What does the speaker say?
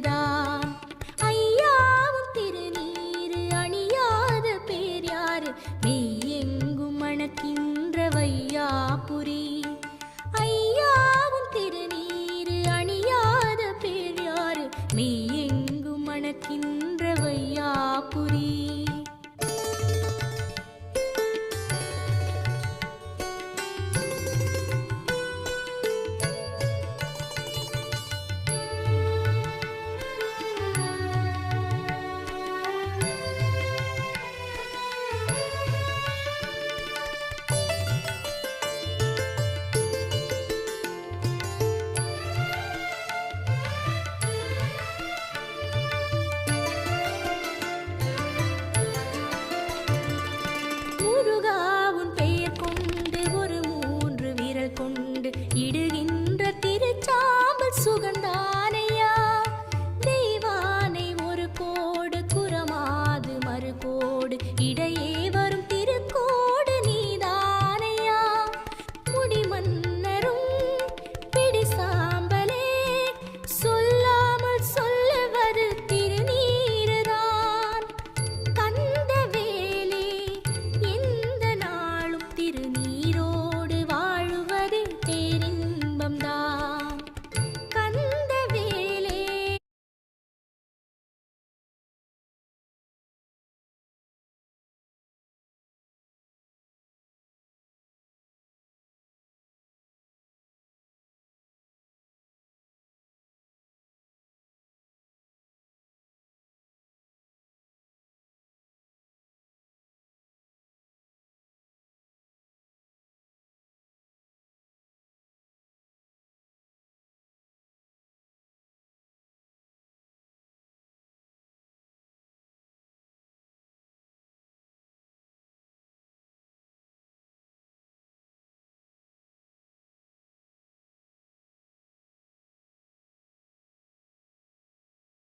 நீருதான் ஐயாவும் திருநீரு அணியாத பேர் யாரு? மெய்யெங்கும் மணக்கின்ற வையாபுரி ஐயாவும் திருநீரு அணியாத பேர் யாரு? மெய்யெங்கும் மணக்கின்ற வையாபுரி ஈடு